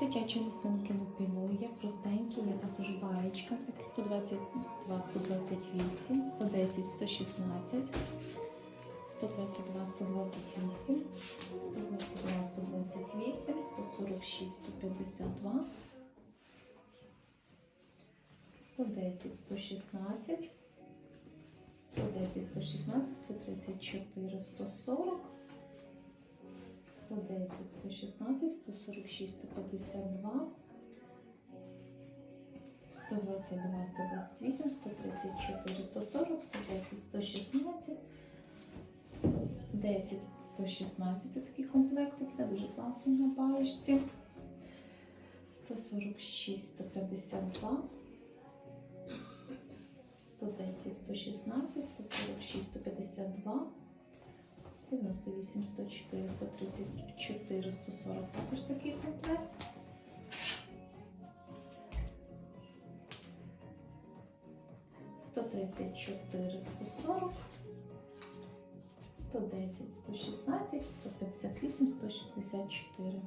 Дитячі лосинки лупіло, є простенькі, є також баєчка, 122, 128, 110, 116, 122, 128, 122, 128, 146, 152, 110, 116, 110, 116, 134, 140, 110, 116, 146, 152, 122, 128, 134, 140, 110, 116, 110, 116. Це такі комплектики, де дуже класні на баєчці. 146, 152, 110, 116, 146, 152, 98, 104, 134, 140. Також такий комплект. Сто тридцять чотири, сто сорок, сто десять, сто шістнадцять, сто п'ятдесят вісім, сто шістдесят чотири.